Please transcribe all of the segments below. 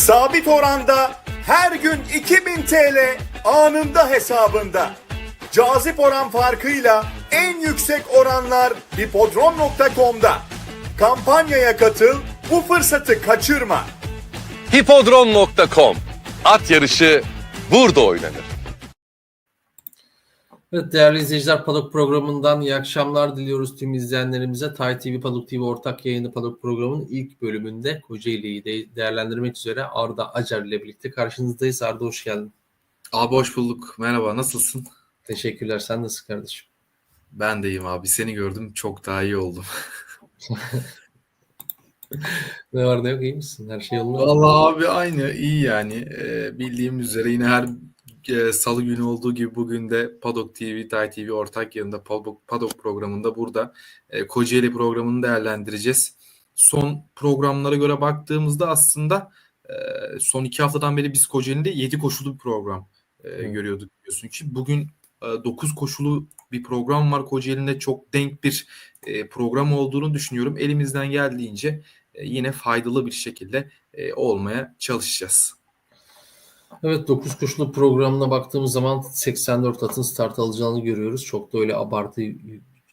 Sabit oranda her gün 2000 TL anında hesabında. Cazip oran farkıyla en yüksek oranlar hipodrom.com'da. Kampanyaya katıl, bu fırsatı kaçırma. Hipodrom.com At yarışı burada oynanır. Evet değerli izleyiciler Padok programından iyi akşamlar diliyoruz tüm izleyenlerimize. Tay TV Padok TV ortak yayını Padok programının ilk bölümünde Kocaeli'yi de değerlendirmek üzere Arda Acar ile birlikte karşınızdayız. Arda hoş geldin. Abi hoş bulduk. Merhaba, nasılsın? Teşekkürler. Sen nasıl kardeşim? Ben de iyiyim abi. Seni gördüm. Çok daha iyi oldum. Ne var ne yok iyi misin? Her şey yolunda? Vallahi abi aynı. iyi yani. Ee, bildiğim üzere yine her e, salı günü olduğu gibi bugün de Padok TV, Tay TV ortak yanında Padok, programında burada e, Kocaeli programını değerlendireceğiz. Son programlara göre baktığımızda aslında e, son iki haftadan beri biz Kocaeli'de 7 koşulu bir program e, görüyorduk biliyorsun ki. Bugün 9 koşulu bir program var Kocaeli'nde çok denk bir e, program olduğunu düşünüyorum. Elimizden geldiğince e, yine faydalı bir şekilde e, olmaya çalışacağız. Evet 9 koşulu programına baktığımız zaman 84 atın start alacağını görüyoruz. Çok da öyle abartı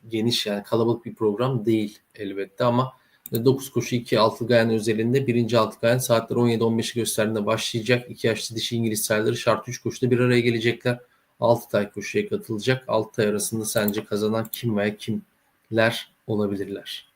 geniş yani kalabalık bir program değil elbette ama 9 koşu 2 altı gayen özelinde birinci altı gayen saatler 17-15'i gösterdiğinde başlayacak. 2 yaşlı dişi İngiliz sayıları şart 3 koşuda bir araya gelecekler. 6 tay koşuya katılacak. 6 tay arasında sence kazanan kim veya kimler olabilirler?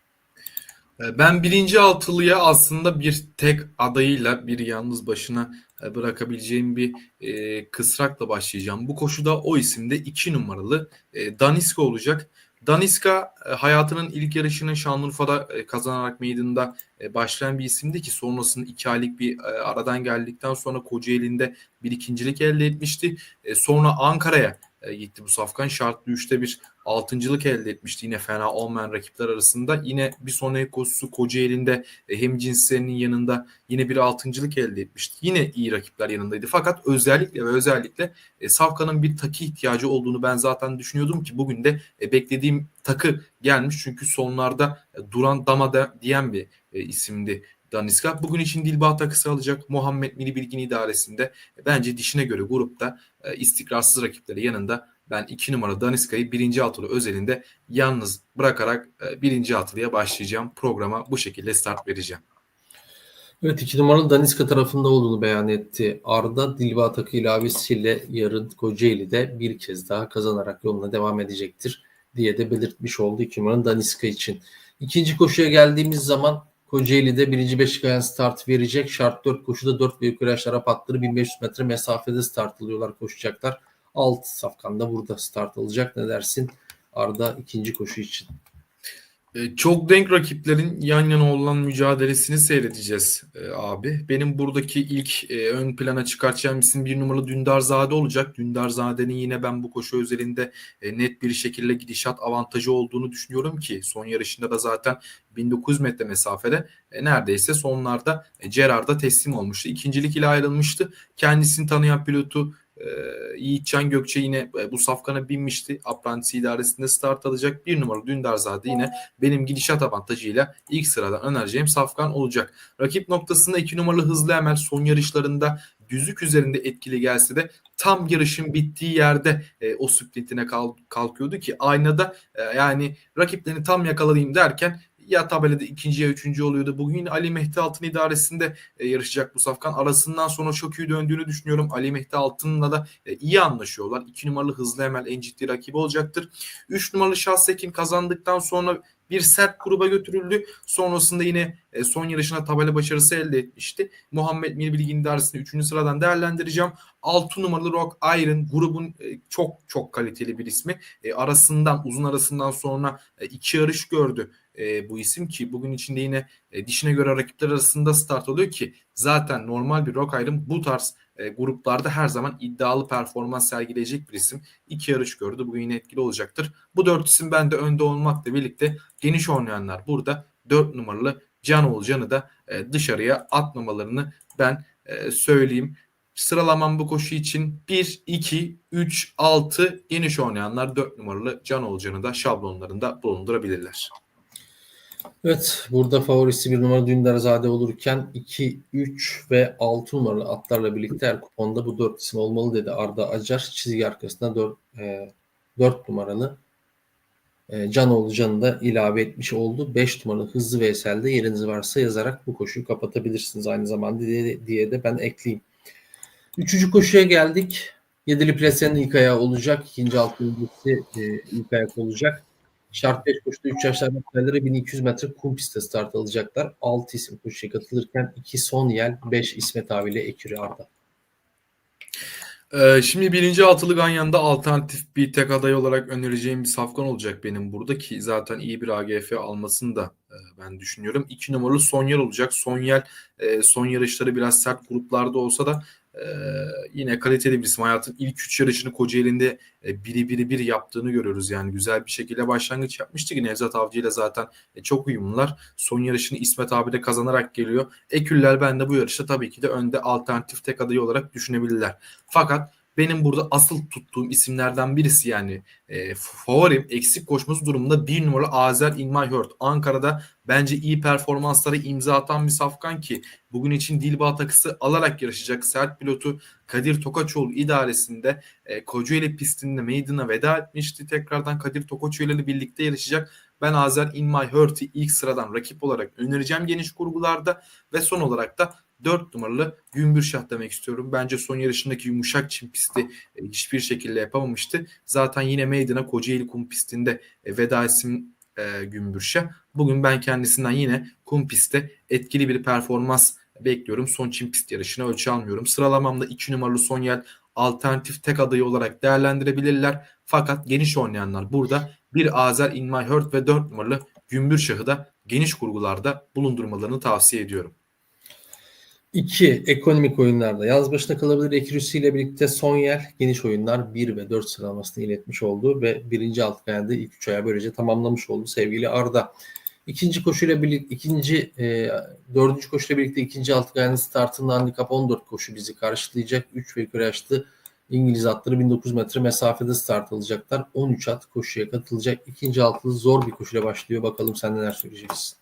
E, Ben birinci altılıya aslında bir tek adayıyla bir yalnız başına e, bırakabileceğim bir e, kısrakla başlayacağım. Bu koşuda o isimde 2 numaralı e, Daniska olacak. Daniska e, hayatının ilk yarışını Şanlıurfa'da e, kazanarak meydanda e, başlayan bir isimdi ki sonrasında iki aylık bir e, aradan geldikten sonra Kocaeli'nde bir ikincilik elde etmişti. E, Sonra Ankara'ya e, gitti bu safkan. Şartlı 3'te bir altıncılık elde etmişti yine fena olmayan rakipler arasında. Yine bir sonraki koşusu Kocaeli'nde e, hem cinslerinin yanında yine bir altıncılık elde etmişti. Yine iyi rakipler yanındaydı. Fakat özellikle ve özellikle e, Safkan'ın bir takı ihtiyacı olduğunu ben zaten düşünüyordum ki bugün de e, beklediğim takı gelmiş. Çünkü sonlarda e, duran dama da diyen bir e, isimdi Daniska. Bugün için Dilbağ takısı alacak Muhammed Mini Bilgin idaresinde. E, bence dişine göre grupta e, istikrarsız rakipleri yanında ben 2 numara Daniska'yı birinci altılı özelinde yalnız bırakarak e, birinci altılıya başlayacağım. Programa bu şekilde start vereceğim. Evet 2 numaralı Daniska tarafında olduğunu beyan etti. Arda Dilba takı ilavesiyle yarın Kocaeli'de bir kez daha kazanarak yoluna devam edecektir diye de belirtmiş oldu 2 numaralı Daniska için. İkinci koşuya geldiğimiz zaman Kocaeli'de birinci Beşikayan start verecek. Şart 4 koşuda 4 büyük viraj Arap atları 1500 metre mesafede start alıyorlar koşacaklar. Alt safkanda burada start alacak. Ne dersin Arda ikinci koşu için? E, Çok denk rakiplerin yan yana olan mücadelesini seyredeceğiz e, abi. Benim buradaki ilk e, ön plana çıkartacağım isim bir numaralı Dündarzade olacak. Dündarzade'nin yine ben bu koşu özelinde e, net bir şekilde gidişat avantajı olduğunu düşünüyorum ki son yarışında da zaten 1900 metre mesafede e, neredeyse sonlarda e, Gerard'a teslim olmuştu. İkincilik ile ayrılmıştı. Kendisini tanıyan pilotu e, Yiğitcan Gökçe yine e, bu safkana binmişti. Apprentice idaresinde start alacak. Bir numaralı Dündarzade yine benim gidişat avantajıyla ilk sıradan önereceğim safkan olacak. Rakip noktasında 2 numaralı Hızlı Emel son yarışlarında düzlük üzerinde etkili gelse de tam yarışın bittiği yerde e, o sprintine kal- kalkıyordu ki aynada e, yani rakiplerini tam yakalayayım derken ya tabelada ikinci ya üçüncü oluyordu. Bugün Ali Mehdi Altın idaresinde e, yarışacak bu safkan. Arasından sonra çok iyi döndüğünü düşünüyorum. Ali Mehdi Altın'la da e, iyi anlaşıyorlar. 2 numaralı Hızlı Emel en ciddi rakibi olacaktır. 3 numaralı Şahsekin kazandıktan sonra bir sert gruba götürüldü. Sonrasında yine e, son yarışına tabela başarısı elde etmişti. Muhammed Mir Bilgin idaresini 3. sıradan değerlendireceğim. 6 numaralı Rock Iron grubun e, çok çok kaliteli bir ismi. E, arasından uzun arasından sonra e, iki yarış gördü e, bu isim ki bugün içinde yine e, dişine göre rakipler arasında start oluyor ki zaten normal bir Rock Iron bu tarz e, gruplarda her zaman iddialı performans sergileyecek bir isim. İki yarış gördü. Bugün yine etkili olacaktır. Bu dört isim bende önde olmakla birlikte geniş oynayanlar burada 4 numaralı Can Oğulcan'ı da e, dışarıya atmamalarını ben e, söyleyeyim. Sıralamam bu koşu için 1, 2, 3, 6 geniş oynayanlar 4 numaralı Can Oğulcan'ı da şablonlarında bulundurabilirler. Evet burada favorisi bir numara Dündarzade olurken 2, 3 ve 6 numaralı atlarla birlikte her kuponda bu 4 isim olmalı dedi Arda Acar. Çizgi arkasına 4, e, 4 numaralı e, Canoğlu Can'ı da ilave etmiş oldu. 5 numaralı Hızlı Veysel'de yeriniz varsa yazarak bu koşuyu kapatabilirsiniz aynı zamanda diye, diye de ben ekleyeyim. Üçüncü koşuya geldik. Yedili Plase'nin ilk ayağı olacak. İkinci altı öncesi e, ilk ayak olacak. Şart 5 koşuda 3 yaşlarında kuleleri 1200 metre kum pistte start alacaklar. 6 isim koşuya katılırken 2 son yel 5 İsmet abiyle Ekürü Arda. Ee, şimdi birinci altılı Ganyan'da alternatif bir tek aday olarak önereceğim bir safkan olacak benim burada ki zaten iyi bir AGF almasını da e, ben düşünüyorum. İki numaralı Sonyel olacak. Sonyel e, son yarışları biraz sert gruplarda olsa da e, yine kaliteli bir isim. Hayatın ilk üç yarışını Kocaeli'nde e, biri biri bir yaptığını görüyoruz. Yani güzel bir şekilde başlangıç yapmıştı ki Nevzat Avcı ile zaten e, çok uyumlular. Son yarışını İsmet abi de kazanarak geliyor. Eküller ben de bu yarışta tabii ki de önde alternatif tek adayı olarak düşünebilirler. Fakat benim burada asıl tuttuğum isimlerden birisi yani e, favorim eksik koşması durumunda bir numaralı Azer Heart. Ankara'da bence iyi performanslara imza atan bir safkan ki bugün için Dilba takısı alarak yarışacak. Sert pilotu Kadir Tokaçoğlu idaresinde e, Kocaeli pistinde Maiden'a veda etmişti. Tekrardan Kadir Tokaçoğlu ile birlikte yarışacak. Ben Azer In My Heart'ı ilk sıradan rakip olarak önereceğim geniş kurgularda ve son olarak da 4 numaralı Gümbürşah demek istiyorum. Bence son yarışındaki yumuşak çim pisti e, hiçbir şekilde yapamamıştı. Zaten yine Maiden'a Kocaeli kum pistinde e, veda isim e, Gümbürşah. Bugün ben kendisinden yine kum pistte etkili bir performans bekliyorum. Son çim pist yarışına ölçü almıyorum. Sıralamamda 2 numaralı Sonyel alternatif tek adayı olarak değerlendirebilirler. Fakat geniş oynayanlar burada bir Azer In My ve 4 numaralı Gümbürşah'ı da geniş kurgularda bulundurmalarını tavsiye ediyorum. 2. Ekonomik oyunlarda yaz başına kalabilir Ekürüsü ile birlikte son yer geniş oyunlar 1 ve 4 sıralamasını iletmiş oldu ve birinci alt geldi ilk üç aya böylece tamamlamış oldu sevgili Arda. İkinci koşuyla birlikte ikinci e, dördüncü koşuyla birlikte ikinci alt geldi startında handikap 14 koşu bizi karşılayacak. 3 ve yukarı yaşlı İngiliz atları 1900 metre mesafede start alacaklar. 13 at koşuya katılacak. İkinci altılı zor bir koşuyla başlıyor. Bakalım sen neler söyleyeceksin.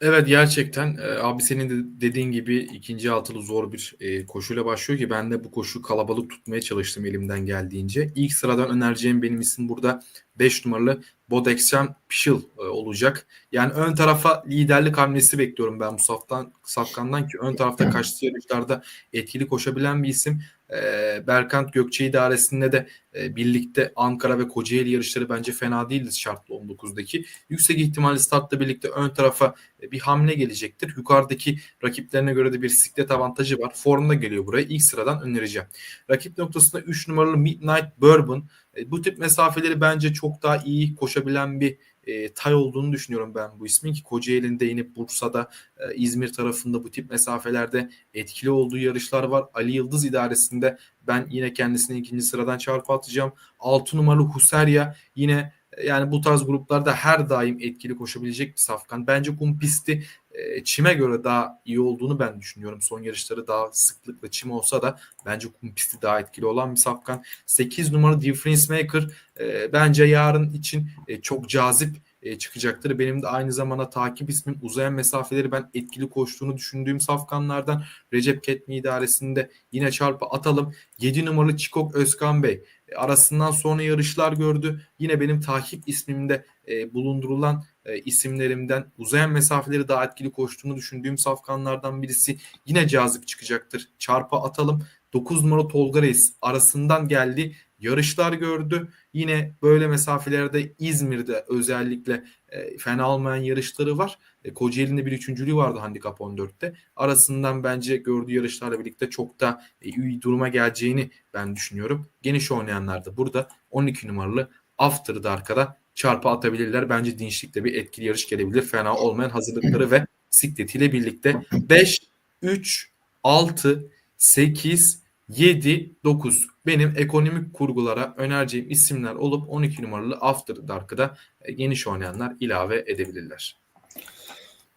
Evet gerçekten e, abi senin de dediğin gibi ikinci altılı zor bir e, koşuyla başlıyor ki ben de bu koşu kalabalık tutmaya çalıştım elimden geldiğince. İlk sıradan önereceğim benim isim burada 5 numaralı Bodexem Pişil e, olacak. Yani ön tarafa liderlik hamlesi bekliyorum ben bu saftan, safkandan ki ön tarafta kaçtığı yarışlarda etkili koşabilen bir isim. E, Berkant Gökçe idaresinde de e, birlikte Ankara ve Kocaeli yarışları bence fena değildi şartlı 19'daki. Yüksek ihtimalle startla birlikte ön tarafa e, bir hamle gelecektir. Yukarıdaki rakiplerine göre de bir siklet avantajı var. Formda geliyor buraya. İlk sıradan önereceğim. Rakip noktasında 3 numaralı Midnight Bourbon. E, bu tip mesafeleri bence çok daha iyi koşabilen bir e, tay olduğunu düşünüyorum ben bu ismin ki Kocaeli'nde inip Bursa'da e, İzmir tarafında bu tip mesafelerde etkili olduğu yarışlar var. Ali Yıldız idaresinde ben yine kendisine ikinci sıradan çarpı atacağım. 6 numaralı Huserya yine e, yani bu tarz gruplarda her daim etkili koşabilecek bir safkan. Bence kum pisti e, çime göre daha iyi olduğunu ben düşünüyorum. Son yarışları daha sıklıkla çim olsa da bence kum pisti daha etkili olan bir safkan. 8 numaralı Difference Maker e, bence yarın için e, çok cazip e, çıkacaktır. Benim de aynı zamanda takip ismim uzayan mesafeleri ben etkili koştuğunu düşündüğüm safkanlardan Recep Ketmi idaresinde yine çarpı atalım. 7 numaralı Çikok Özkan Bey e, arasından sonra yarışlar gördü. Yine benim takip ismimde e, bulundurulan e, isimlerimden uzayan mesafeleri daha etkili koştuğunu düşündüğüm safkanlardan birisi yine cazip çıkacaktır. Çarpı atalım. 9 numara Tolga Reis arasından geldi. Yarışlar gördü. Yine böyle mesafelerde İzmir'de özellikle e, fena olmayan yarışları var. E, Kocaeli'nde bir üçüncülüğü vardı handikap 14'te. Arasından bence gördüğü yarışlarla birlikte çok da e, iyi duruma geleceğini ben düşünüyorum. Geniş oynayanlar da burada 12 numaralı After'da arkada çarpı atabilirler. Bence dinçlikte bir etkili yarış gelebilir. Fena olmayan hazırlıkları ve sikletiyle birlikte 5, 3, 6, 8, 7, 9 benim ekonomik kurgulara önereceğim isimler olup 12 numaralı After Dark'ı e, geniş oynayanlar ilave edebilirler.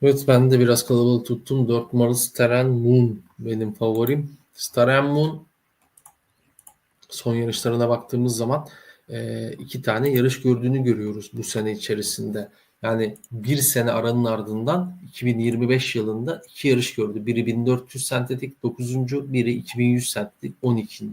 Evet ben de biraz kalabalık tuttum. 4 numaralı Staren Moon benim favorim. Staren Moon son yarışlarına baktığımız zaman e, iki tane yarış gördüğünü görüyoruz bu sene içerisinde. Yani bir sene aranın ardından 2025 yılında iki yarış gördü. Biri 1400 sentetik 9. biri 2100 sentetik 12.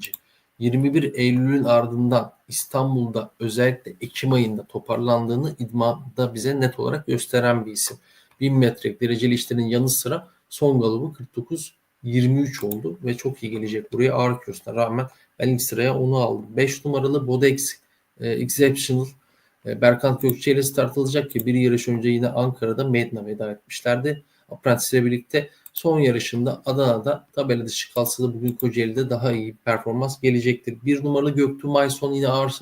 21 Eylül'ün ardından İstanbul'da özellikle Ekim ayında toparlandığını idmanda bize net olarak gösteren bir isim. 1000 metrelik dereceli işlerin yanı sıra son galıbı 49 23 oldu ve çok iyi gelecek buraya ağır kilosuna rağmen ben ilk sıraya onu aldım. 5 numaralı Bodex e, Exceptional e, Berkant Gökçe ile start alacak ki bir yarış önce yine Ankara'da Maiden'a veda etmişlerdi. Apprentice ile birlikte son yarışında Adana'da tabela dışı kalsa da bugün Kocaeli'de daha iyi bir performans gelecektir. Bir numaralı Göktuğ Mayson yine ağır,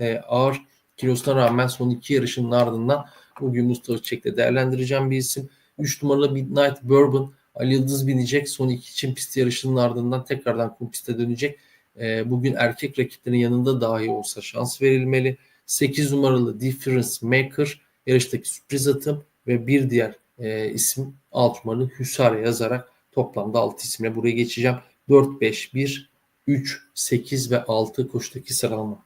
e, ağır kilosuna rağmen son iki yarışının ardından bugün Mustafa Çek'te değerlendireceğim bir isim. 3 numaralı Midnight Bourbon Ali Yıldız binecek. Son iki Çin pisti yarışının ardından tekrardan kum piste dönecek. E, bugün erkek rakiplerin yanında dahi olsa şans verilmeli. 8 numaralı Difference Maker yarıştaki sürpriz atım ve bir diğer e, isim 6 numaralı Hüsar yazarak toplamda 6 isimle buraya geçeceğim. 4, 5, 1, 3, 8 ve 6 koşudaki sıralama.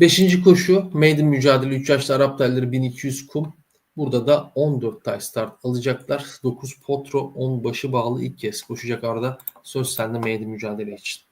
Beşinci koşu maiden mücadele 3 yaşlı Arap tayları 1200 kum. Burada da 14 tay start alacaklar. 9 potro 10 başı bağlı ilk kez koşacak Arda. Söz sende maiden mücadele için.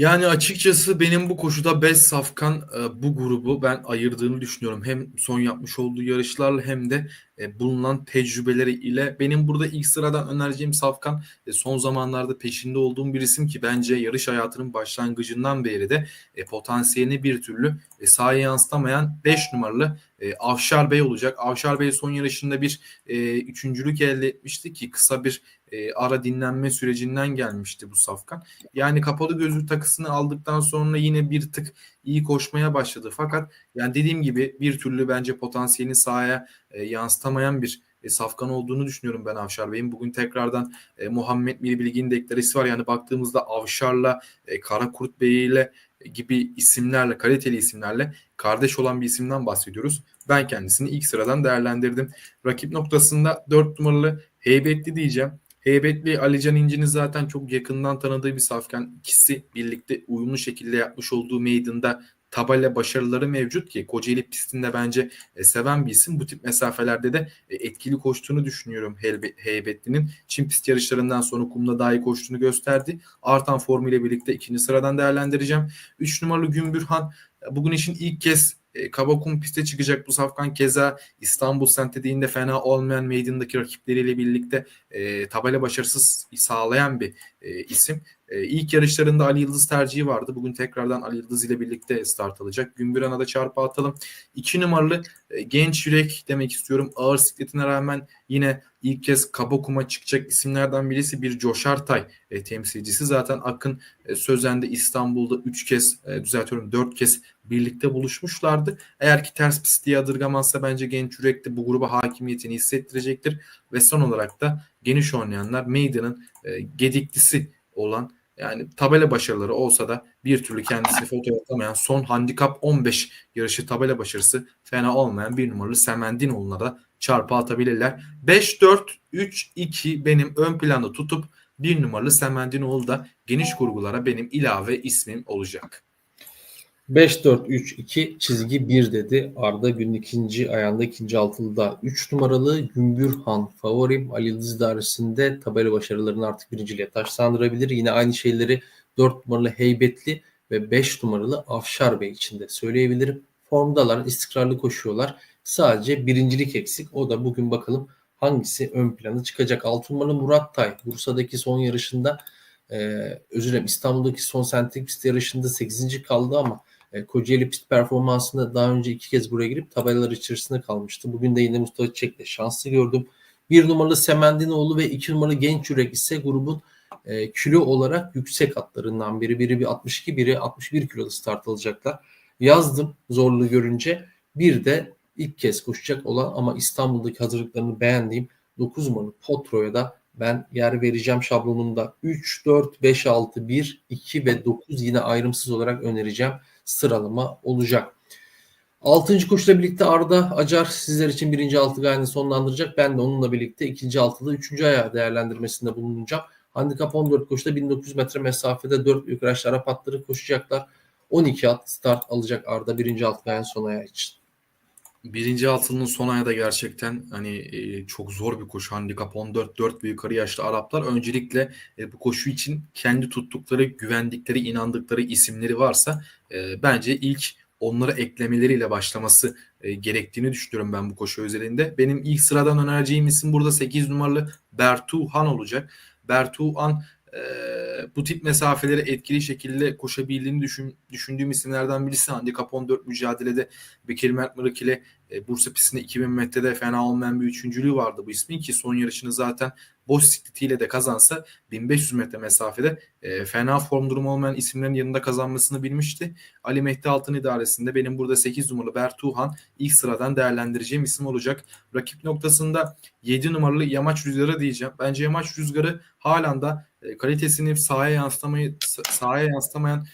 Yani açıkçası benim bu koşuda 5 safkan e, bu grubu ben ayırdığını düşünüyorum. Hem son yapmış olduğu yarışlarla hem de e, bulunan tecrübeleri ile benim burada ilk sıradan önereceğim safkan e, son zamanlarda peşinde olduğum bir isim ki bence yarış hayatının başlangıcından beri de potansiyelini bir türlü e, sahaya yansıtamayan 5 numaralı Avşar Bey olacak. Avşar Bey son yarışında bir e, üçüncülük elde etmişti ki kısa bir e, ara dinlenme sürecinden gelmişti bu safkan. Yani kapalı gözlük takısını aldıktan sonra yine bir tık iyi koşmaya başladı. Fakat yani dediğim gibi bir türlü bence potansiyelini sahaya e, yansıtamayan bir e, safkan olduğunu düşünüyorum ben Avşar Bey'in. Bugün tekrardan e, Muhammed Miri Bilgin deklaresi var. Yani baktığımızda Avşar'la e, Karakurt Bey ile gibi isimlerle, kaliteli isimlerle kardeş olan bir isimden bahsediyoruz. Ben kendisini ilk sıradan değerlendirdim. Rakip noktasında 4 numaralı Heybetli diyeceğim. Heybetli Alican İnci'nin zaten çok yakından tanıdığı bir safkan. İkisi birlikte uyumlu şekilde yapmış olduğu meydanında tabela başarıları mevcut ki Kocaeli pistinde bence e, seven bir isim. Bu tip mesafelerde de e, etkili koştuğunu düşünüyorum Heybetli'nin. Çin pist yarışlarından sonra kumda daha iyi koştuğunu gösterdi. Artan formuyla birlikte ikinci sıradan değerlendireceğim. 3 numaralı Gümbürhan e, bugün için ilk kez e, Kabakum piste çıkacak bu safkan keza İstanbul Sentediğinde fena olmayan meydandaki rakipleriyle birlikte e, tabela başarısız sağlayan bir e, isim. E, ilk yarışlarında Ali Yıldız tercihi vardı. Bugün tekrardan Ali Yıldız ile birlikte start alacak. Gümbüran'a da çarpı atalım. İki numaralı e, genç yürek demek istiyorum. Ağır sikletine rağmen yine ilk kez Kabakum'a çıkacak isimlerden birisi bir Coşartay e, temsilcisi. Zaten Akın e, Sözen'de İstanbul'da 3 kez e, düzeltiyorum 4 kez birlikte buluşmuşlardı. Eğer ki ters pisti yadırgamazsa bence genç yürek de bu gruba hakimiyetini hissettirecektir. Ve son olarak da geniş oynayanlar Maiden'ın e, gediklisi olan yani tabela başarıları olsa da bir türlü kendisini fotoğraf atamayan son handikap 15 yarışı tabela başarısı fena olmayan bir numaralı Semendinoğlu'na da çarpı atabilirler. 5-4-3-2 benim ön planda tutup bir numaralı Semendinoğlu da geniş kurgulara benim ilave ismim olacak. 5-4-3-2 çizgi 1 dedi. Arda günün ikinci ayağında ikinci altılıda 3 numaralı Gümbürhan favorim Ali Yıldız idaresinde tabela başarılarını artık birinciliğe taşlandırabilir. Yine aynı şeyleri 4 numaralı Heybetli ve 5 numaralı Afşar Bey için de söyleyebilirim. Formdalar, istikrarlı koşuyorlar. Sadece birincilik eksik. O da bugün bakalım hangisi ön plana çıkacak. 6 numaralı Murat Tay Bursa'daki son yarışında e, özür dilerim İstanbul'daki son sentetik pist yarışında 8. kaldı ama e, Kocaeli pist performansında daha önce iki kez buraya girip tabelalar içerisinde kalmıştı. Bugün de yine Mustafa Çek'le şanslı gördüm. Bir numaralı Semendinoğlu ve iki numaralı Genç Yürek ise grubun e, kilo olarak yüksek hatlarından biri. Biri bir 62, biri 61 kiloda start alacaklar. Yazdım zorluğu görünce. Bir de ilk kez koşacak olan ama İstanbul'daki hazırlıklarını beğendiğim 9 numaralı Potro'ya da ben yer vereceğim şablonunda 3, 4, 5, 6, 1, 2 ve 9 yine ayrımsız olarak önereceğim sıralama olacak. Altıncı koşuyla birlikte Arda Acar sizler için birinci altı gayını sonlandıracak. Ben de onunla birlikte ikinci altıda üçüncü ayağı değerlendirmesinde bulunacağım. Handikap 14 koşuda 1900 metre mesafede 4 büyük araçlı Arap atları koşacaklar. 12 at start alacak Arda birinci altı gayın son ayağı için. Birinci altının son aya da gerçekten hani e, çok zor bir koşu. Handikap 14 4 ve yukarı yaşlı Araplar öncelikle e, bu koşu için kendi tuttukları, güvendikleri, inandıkları isimleri varsa e, bence ilk onları eklemeleriyle başlaması e, gerektiğini düşünüyorum ben bu koşu özelinde. Benim ilk sıradan önereceğim isim burada 8 numaralı Bertuhan olacak. Bertuhan e, bu tip mesafeleri etkili şekilde koşabildiğini düşün, düşündüğüm isimlerden birisi. Handikap 14 mücadelede Bekir Mert Mırık ile e, Bursa pistinde 2000 metrede fena olmayan bir üçüncülüğü vardı bu ismin ki son yarışını zaten boş sikletiyle de kazansa 1500 metre mesafede e, fena form durumu olmayan isimlerin yanında kazanmasını bilmişti. Ali Mehdi Altın idaresinde benim burada 8 numaralı Bertuhan ilk sıradan değerlendireceğim isim olacak. Rakip noktasında 7 numaralı Yamaç Rüzgarı diyeceğim. Bence Yamaç Rüzgarı halen da e, kalitesini sahaya yansıtamayı sahaya yansıtamayan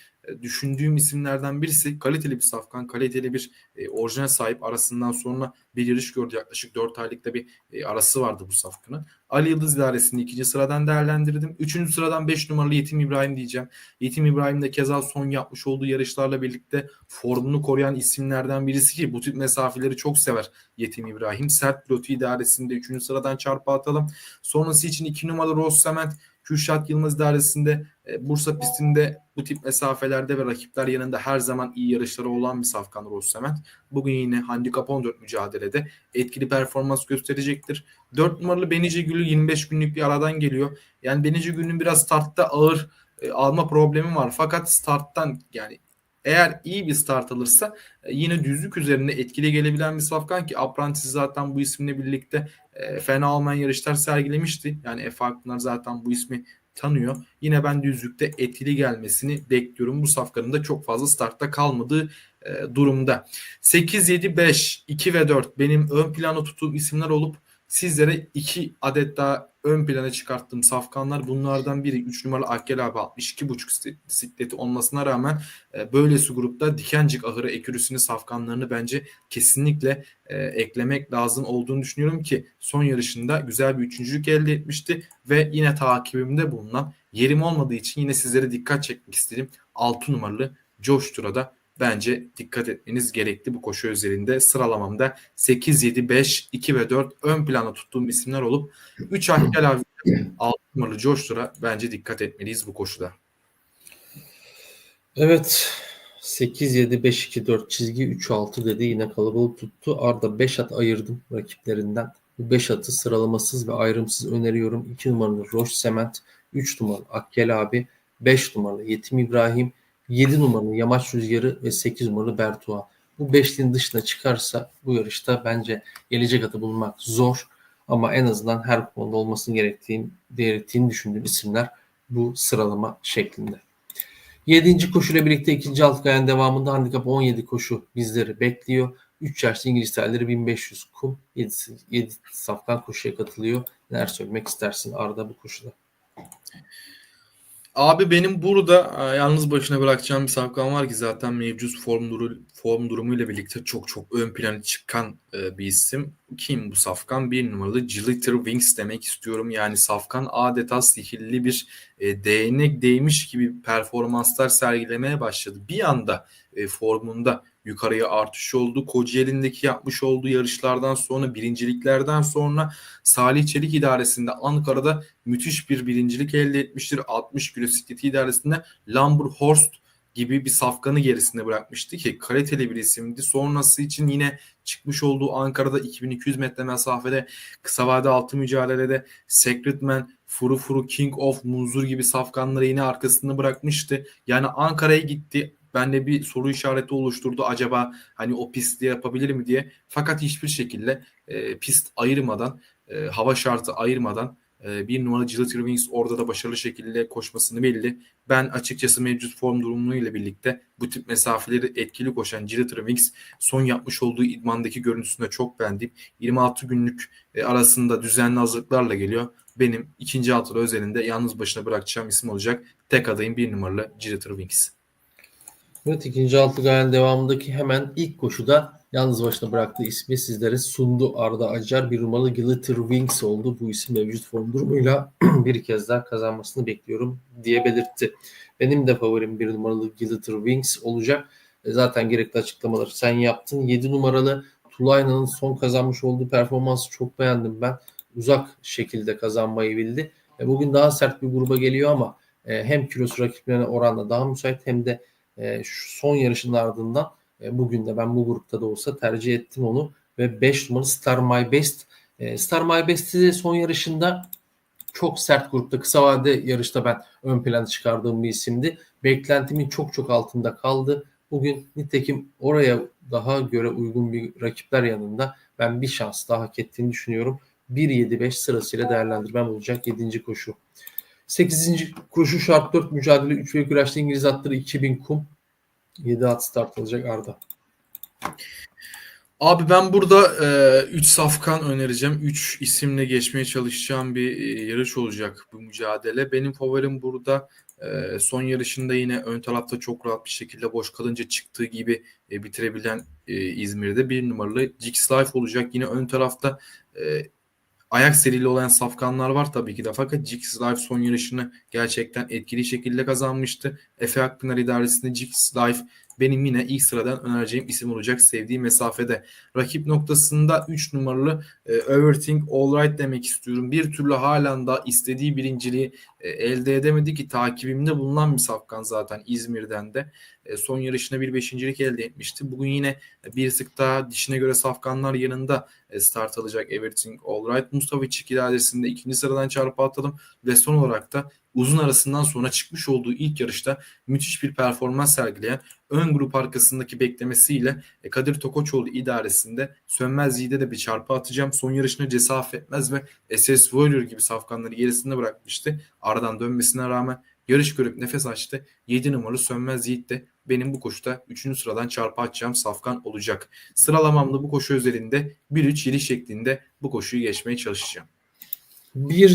düşündüğüm isimlerden birisi kaliteli bir safkan, kaliteli bir e, orijinal sahip arasından sonra bir yarış gördü. Yaklaşık 4 aylıkta bir e, arası vardı bu safkanın. Ali Yıldız idaresini ikinci sıradan değerlendirdim. Üçüncü sıradan 5 numaralı Yetim İbrahim diyeceğim. Yetim İbrahim de keza son yapmış olduğu yarışlarla birlikte formunu koruyan isimlerden birisi ki bu tip mesafeleri çok sever Yetim İbrahim. Sert pilotu idaresinde 3. sıradan çarpı atalım. Sonrası için 2 numaralı Ross Sement Kürşat Yılmaz idaresinde Bursa pistinde bu tip mesafelerde ve rakipler yanında her zaman iyi yarışları olan bir safkan Ross Sement. Bugün yine handikap 14 mücadelede etkili performans gösterecektir. 4 numaralı Benici Gül'ü 25 günlük bir aradan geliyor. Yani Benici Gül'ün biraz startta ağır e, alma problemi var. Fakat starttan yani eğer iyi bir start alırsa e, yine düzlük üzerinde etkili gelebilen bir safkan ki Apprentice zaten bu isimle birlikte e, fena olmayan yarışlar sergilemişti. Yani Efe Akpınar zaten bu ismi tanıyor. Yine ben düzlükte etkili gelmesini bekliyorum. Bu safkanın da çok fazla startta kalmadığı e, durumda. 8, 7, 5, 2 ve 4 benim ön plana tuttuğum isimler olup sizlere 2 adet daha ön plana çıkarttığım safkanlar bunlardan biri 3 numaralı Akgel abi 62.5 bisikleti olmasına rağmen e, böylesi grupta Dikencik ahırı ekürüsünü safkanlarını bence kesinlikle e, eklemek lazım olduğunu düşünüyorum ki son yarışında güzel bir üçüncülük elde etmişti ve yine takibimde bulunan yerim olmadığı için yine sizlere dikkat çekmek istedim. 6 numaralı Josh Tura'da bence dikkat etmeniz gerekli bu koşu özelinde. Sıralamamda 8, 7, 5, 2 ve 4 ön plana tuttuğum isimler olup 3 Ahkel abi 6 numaralı Josh Tur'a bence dikkat etmeliyiz bu koşuda. Evet. 8, 7, 5, 2, 4 çizgi 3, 6 dedi. Yine kalabalık tuttu. Arda 5 at ayırdım rakiplerinden. Bu 5 atı sıralamasız ve ayrımsız öneriyorum. 2 numaralı Roche Sement, 3 numaralı Akkel abi, 5 numaralı Yetim İbrahim, 7 numaralı Yamaç Rüzgarı ve 8 numaralı Bertua. Bu beşliğin dışına çıkarsa bu yarışta bence gelecek atı bulmak zor. Ama en azından her konuda olmasını gerektiğini, gerektiğini düşündüğüm isimler bu sıralama şeklinde. 7. koşuyla birlikte ikinci alt ayağın devamında handikap 17 koşu bizleri bekliyor. 3 yaşlı İngiliz terleri 1500 kum 7, 7 safkan koşuya katılıyor. Neler söylemek istersin Arda bu koşuda? Abi benim burada e, yalnız başına bırakacağım bir safkan var ki zaten mevcut form, duru, form durumuyla birlikte çok çok ön plana çıkan e, bir isim. Kim bu safkan? Bir numaralı Glitter Wings demek istiyorum. Yani safkan adeta sihirli bir e, değnek değmiş gibi performanslar sergilemeye başladı. Bir anda e, formunda yukarıya artış oldu. Kocaeli'ndeki yapmış olduğu yarışlardan sonra birinciliklerden sonra Salih Çelik idaresinde Ankara'da müthiş bir birincilik elde etmiştir. 60 kilo sikleti idaresinde Lamberhorst gibi bir safkanı gerisinde bırakmıştı ki kaliteli bir isimdi. Sonrası için yine çıkmış olduğu Ankara'da 2200 metre mesafede kısa vade altı mücadelede Secretman, Furu Furu, King of Munzur gibi safkanları yine arkasında bırakmıştı. Yani Ankara'ya gitti. Bende bir soru işareti oluşturdu. Acaba hani o pisti yapabilir mi diye. Fakat hiçbir şekilde e, pist ayırmadan, e, hava şartı ayırmadan e, bir numaralı Glitter Wings orada da başarılı şekilde koşmasını belli. Ben açıkçası mevcut form durumuyla birlikte bu tip mesafeleri etkili koşan Glitter Wings son yapmış olduğu idmandaki görüntüsünde çok beğendim. 26 günlük e, arasında düzenli hazırlıklarla geliyor. Benim ikinci altılı özelinde yalnız başına bırakacağım isim olacak. Tek adayım bir numaralı Glitter Wings. Evet ikinci altı gayen devamındaki hemen ilk koşuda yalnız başına bıraktığı ismi sizlere sundu. Arda Acar bir numaralı Glitter Wings oldu. Bu isim mevcut form durumuyla bir kez daha kazanmasını bekliyorum diye belirtti. Benim de favorim bir numaralı Glitter Wings olacak. E, Zaten gerekli açıklamaları sen yaptın. 7 numaralı Tulayna'nın son kazanmış olduğu performansı çok beğendim ben. Uzak şekilde kazanmayı bildi. E, bugün daha sert bir gruba geliyor ama e, hem kilosu rakiplerine oranla daha müsait hem de e, şu son yarışın ardından e, bugün de ben bu grupta da olsa tercih ettim onu ve 5 numaralı Star My Best. E, Star My Best'i son yarışında çok sert grupta kısa vade yarışta ben ön plana çıkardığım bir isimdi. Beklentimin çok çok altında kaldı. Bugün nitekim oraya daha göre uygun bir rakipler yanında ben bir şans daha hak ettiğini düşünüyorum. 1-7-5 sırasıyla değerlendirmem olacak 7. koşu. 8. koşu şart 4 mücadele 3 ve güreşte İngiliz atları 2000 kum. 7 at start alacak Arda. Abi ben burada 3 safkan önereceğim. 3 isimle geçmeye çalışacağım bir e, yarış olacak bu mücadele. Benim favorim burada e, son yarışında yine ön tarafta çok rahat bir şekilde boş kalınca çıktığı gibi e, bitirebilen e, İzmir'de bir numaralı Jix Life olacak. Yine ön tarafta e, ayak serili olan safkanlar var tabii ki de fakat Jix Life son yarışını gerçekten etkili şekilde kazanmıştı. Efe Akpınar idaresinde Jix Life benim yine ilk sıradan önereceğim isim olacak sevdiğim mesafede. Rakip noktasında 3 numaralı e, Everything Alright demek istiyorum. Bir türlü halen da istediği birinciliği elde edemedi ki takibimde bulunan bir safkan zaten İzmir'den de. E, son yarışına bir beşincilik elde etmişti. Bugün yine bir sık daha dişine göre safkanlar yanında e, start alacak Everything Alright. Mustafa Çik idaresinde ikinci sıradan çarpı atladım ve son olarak da uzun arasından sonra çıkmış olduğu ilk yarışta müthiş bir performans sergileyen ön grup arkasındaki beklemesiyle e, Kadir Tokoçoğlu idaresinde Sönmez Yiğit'e de bir çarpı atacağım. Son yarışına cesaf etmez ve SS Warrior gibi safkanları gerisinde bırakmıştı. Aradan dönmesine rağmen yarış görüp nefes açtı. 7 numaralı Sönmez Yiğit de benim bu koşuda 3. sıradan çarpı atacağım safkan olacak. Sıralamamda bu koşu özelinde 1-3-7 şeklinde bu koşuyu geçmeye çalışacağım. 1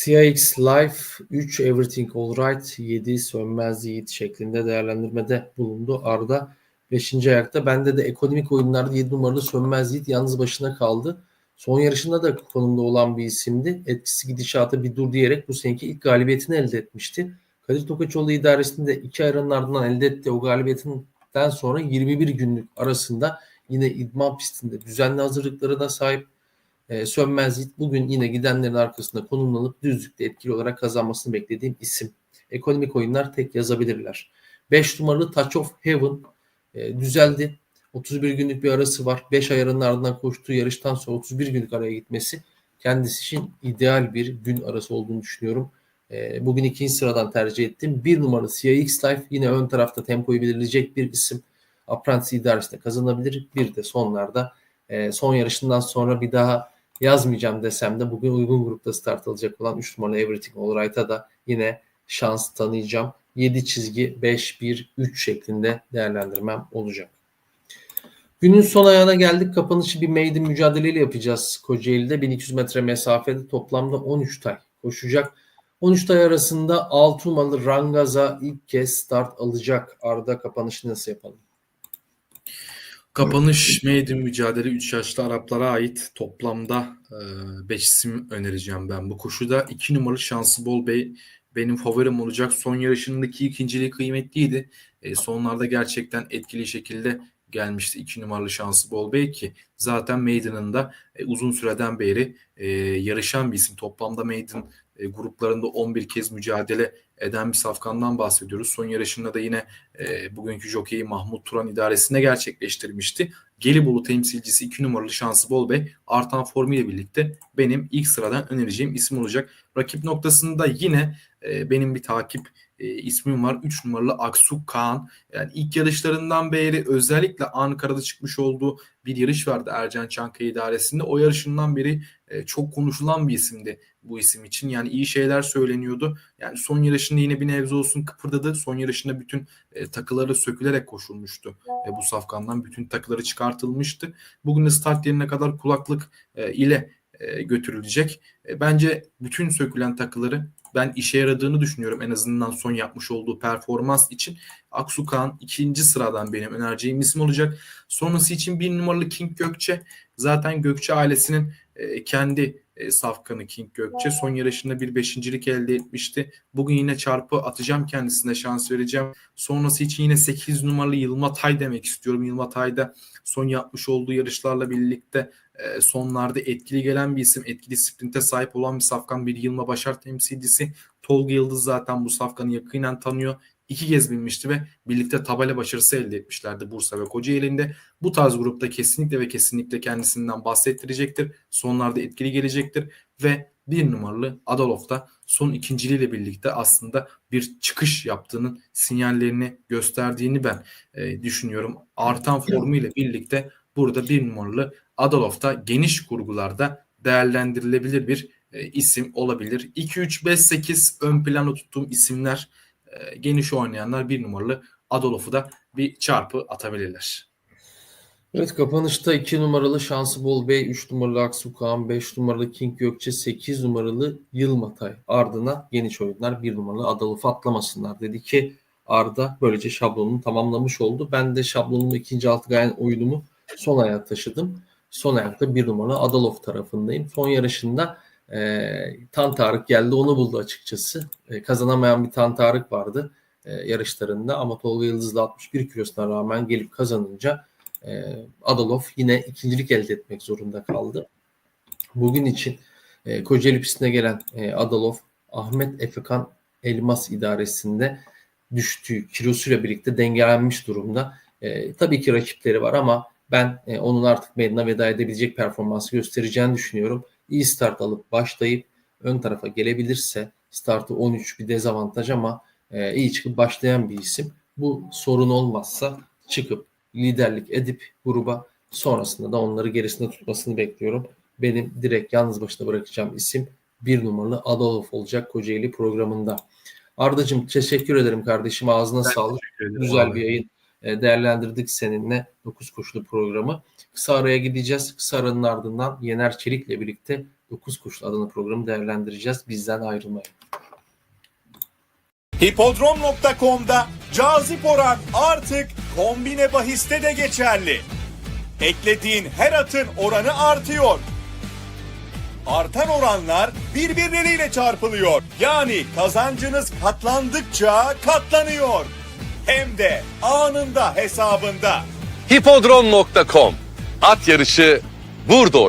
CIX Life, 3 Everything Alright, 7 Sönmez Yiğit şeklinde değerlendirmede bulundu Arda. 5. ayakta bende de ekonomik oyunlarda 7 numaralı Sönmez Yiğit yalnız başına kaldı. Son yarışında da konumda olan bir isimdi. Etkisi gidişata bir dur diyerek bu seneki ilk galibiyetini elde etmişti. Kadir Tokaçoğlu idaresinde iki ayranın ardından elde ettiği o galibiyetinden sonra 21 günlük arasında yine idman pistinde düzenli hazırlıkları da sahip e, Sönmez Yiğit bugün yine gidenlerin arkasında konumlanıp düzlükte etkili olarak kazanmasını beklediğim isim. Ekonomik oyunlar tek yazabilirler. 5 numaralı Touch of Heaven e, düzeldi. 31 günlük bir arası var. 5 ayarının ardından koştuğu yarıştan sonra 31 günlük araya gitmesi kendisi için ideal bir gün arası olduğunu düşünüyorum. E, bugün ikinci sıradan tercih ettim. Bir numaralı CIX Life yine ön tarafta tempoyu belirleyecek bir isim. Apprentice idaresinde kazanabilir. Bir de sonlarda e, son yarışından sonra bir daha yazmayacağım desem de bugün uygun grupta start alacak olan 3 numaralı Everything Alright'a da yine şans tanıyacağım. 7 çizgi 5-1-3 şeklinde değerlendirmem olacak. Günün son ayağına geldik. Kapanışı bir maiden mücadeleyle yapacağız. Kocaeli'de 1200 metre mesafede toplamda 13 tay koşacak. 13 tay arasında 6 numaralı Rangaza ilk kez start alacak. Arda kapanışı nasıl yapalım? Kapanış maiden mücadele 3 yaşlı Araplara ait toplamda 5 isim önereceğim ben. Bu koşuda 2 numaralı Şansı Bol Bey benim favorim olacak. Son yarışındaki ikinciliği kıymetliydi. E, sonlarda gerçekten etkili şekilde gelmişti 2 numaralı Şansı Bol ki zaten Maiden'ın da e, uzun süreden beri e, yarışan bir isim. Toplamda Maiden e, gruplarında 11 kez mücadele eden bir safkandan bahsediyoruz. Son yarışında da yine e, bugünkü jokeyi Mahmut Turan idaresinde gerçekleştirmişti. Gelibolu temsilcisi 2 numaralı Şansı Bol Bey artan formuyla birlikte benim ilk sıradan önereceğim isim olacak. Rakip noktasında yine e, benim bir takip e, ismim var. 3 numaralı Aksu Kaan. Yani ilk yarışlarından beri özellikle Ankara'da çıkmış olduğu bir yarış vardı Ercan Çankaya idaresinde. O yarışından beri e, çok konuşulan bir isimdi bu isim için. Yani iyi şeyler söyleniyordu. Yani son yarışında yine bir nebze olsun kıpırdadı. Son yarışında bütün e, takıları sökülerek koşulmuştu. E, bu safkandan bütün takıları çıkartılmıştı. Bugün de start yerine kadar kulaklık e, ile e, götürülecek. E, bence bütün sökülen takıları ben işe yaradığını düşünüyorum en azından son yapmış olduğu performans için. Aksukan ikinci sıradan benim önereceğim isim olacak. Sonrası için bir numaralı King Gökçe. Zaten Gökçe ailesinin e, kendi e, Safkan'ı King Gökçe. Son yarışında bir beşincilik elde etmişti. Bugün yine çarpı atacağım kendisine şans vereceğim. Sonrası için yine 8 numaralı Yılma Tay demek istiyorum. Yılma Tay da son yapmış olduğu yarışlarla birlikte e, sonlarda etkili gelen bir isim. Etkili sprinte sahip olan bir Safkan bir Yılma Başar temsilcisi. Tolga Yıldız zaten bu Safkan'ı yakinen tanıyor. İki kez binmişti ve birlikte tabela başarısı elde etmişlerdi Bursa ve Kocaeli'nde. Bu tarz grupta kesinlikle ve kesinlikle kendisinden bahsettirecektir. Sonlarda etkili gelecektir ve bir numaralı Adolf da son ikinciliğiyle birlikte aslında bir çıkış yaptığının sinyallerini gösterdiğini ben e, düşünüyorum. Artan formu ile birlikte burada bir numaralı Adolf da geniş kurgularda değerlendirilebilir bir e, isim olabilir. 2-3-5-8 ön plana tuttuğum isimler e, geniş oynayanlar bir numaralı Adolf'u da bir çarpı atabilirler. Evet kapanışta 2 numaralı Şansı Bol Bey, 3 numaralı Aksu Kağan, 5 numaralı King Gökçe, 8 numaralı Yılmatay. Ardına geniş oyunlar 1 numaralı Adolf'u atlamasınlar dedi ki Arda böylece şablonunu tamamlamış oldu. Ben de şablonumu ikinci altı gayen oyunumu son ayağa taşıdım. Son ayakta 1 numaralı Adolf tarafındayım. Son yarışında e, Tan Tarık geldi onu buldu açıkçası. E, kazanamayan bir Tan Tarık vardı e, yarışlarında ama Tolga Yıldız'la 61 kilosuna rağmen gelip kazanınca e, Adolf yine ikincilik elde etmek zorunda kaldı. Bugün için e, Kocaeli pistine gelen e, Adolf Ahmet Efekan Elmas idaresinde düştüğü kilosuyla birlikte dengelenmiş durumda. E, tabii ki rakipleri var ama ben e, onun artık meydana veda edebilecek performansı göstereceğini düşünüyorum. İyi start alıp başlayıp ön tarafa gelebilirse startı 13 bir dezavantaj ama e, iyi çıkıp başlayan bir isim. Bu sorun olmazsa çıkıp liderlik edip gruba sonrasında da onları gerisinde tutmasını bekliyorum. Benim direkt yalnız başına bırakacağım isim bir numaralı Adolf olacak Kocaeli programında. Ardacığım teşekkür ederim kardeşim. Ağzına sağlık. Güzel bir yayın e, değerlendirdik seninle 9 koşulu programı. Kısa araya gideceğiz. Kısa aranın ardından Yener Çelik'le birlikte 9 koşulu adını programı değerlendireceğiz. Bizden ayrılmayın. Hipodrom.com'da cazip oran artık kombine bahiste de geçerli. Eklediğin her atın oranı artıyor. Artan oranlar birbirleriyle çarpılıyor. Yani kazancınız katlandıkça katlanıyor. Hem de anında hesabında. Hipodrom.com At yarışı burada oynanır.